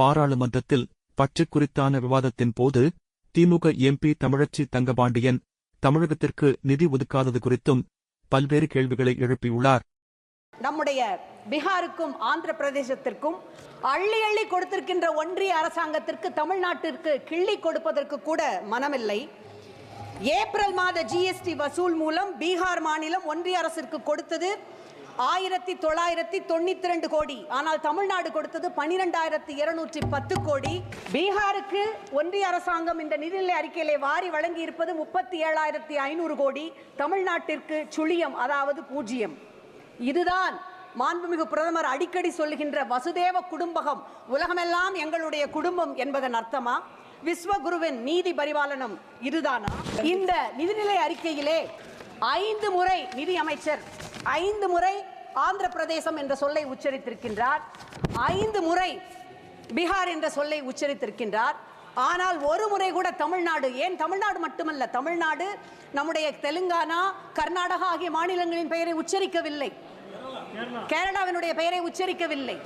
பாராளுமன்றத்தில் பட்ஜெட் குறித்தான விவாதத்தின் போது திமுக எம்பி தமிழச்சி தங்கபாண்டியன் தமிழகத்திற்கு நிதி ஒதுக்காதது குறித்தும் பல்வேறு கேள்விகளை எழுப்பியுள்ளார். நம்முடைய பீகாருக்கும் ஆந்திர பிரதேசத்திற்கும் அள்ளி அள்ளி கொடுத்திருக்கின்ற ஒன்றிய அரசாங்கத்திற்கு தமிழ்நாட்டிற்கு கிள்ளி கொடுப்பதற்கு கூட மனமில்லை. ஏப்ரல் மாத ஜிஎஸ்டி வசூல் மூலம் பீகார் மாநிலம் ஒன்றிய அரசிற்கு கொடுத்தது ஆயிரத்தி தொள்ளாயிரத்தி தொண்ணூத்தி ரெண்டு கோடி. ஆனால் தமிழ்நாடு கொடுத்தது பனிரெண்டாயிரத்தி இருநூற்றி பத்து கோடி. பீகாருக்கு ஒன்றிய அரசாங்கம் இந்த நிதிநிலை அறிக்கையிலே வாரி வழங்கி இருப்பது முப்பத்தி ஏழாயிரத்தி ஐநூறு கோடி. தமிழ்நாட்டிற்கு சுழியம் அதாவது பூஜ்ஜியம். இதுதான் மாண்புமிகு பிரதமர் அடிக்கடி சொல்லுகின்ற வசுதேவ குடும்பகம். உலகமெல்லாம் எங்களுடைய குடும்பம் என்பதன் அர்த்தமா? விஸ்வகுருவின் நீதி பரிபாலனம் இதுதானா? இந்த நிதிநிலை அறிக்கையிலே ஐந்து முறை நிதி அமைச்சர் ஐந்து முறை ஆந்திர பிரதேசம் என்ற சொல்லை உச்சரித்திருக்கின்றார் ஐந்து முறை பீகார் என்ற சொல்லை உச்சரித்திருக்கின்றார். ஆனால் ஒரு முறை கூட தமிழ்நாடு ஏன் தமிழ்நாடு மட்டுமல்ல தமிழ்நாடு நம்முடைய தெலுங்கானா கர்நாடகா ஆகிய மாநிலங்களின் பெயரை உச்சரிக்கவில்லை. கேரளாவினுடைய பெயரை உச்சரிக்கவில்லை.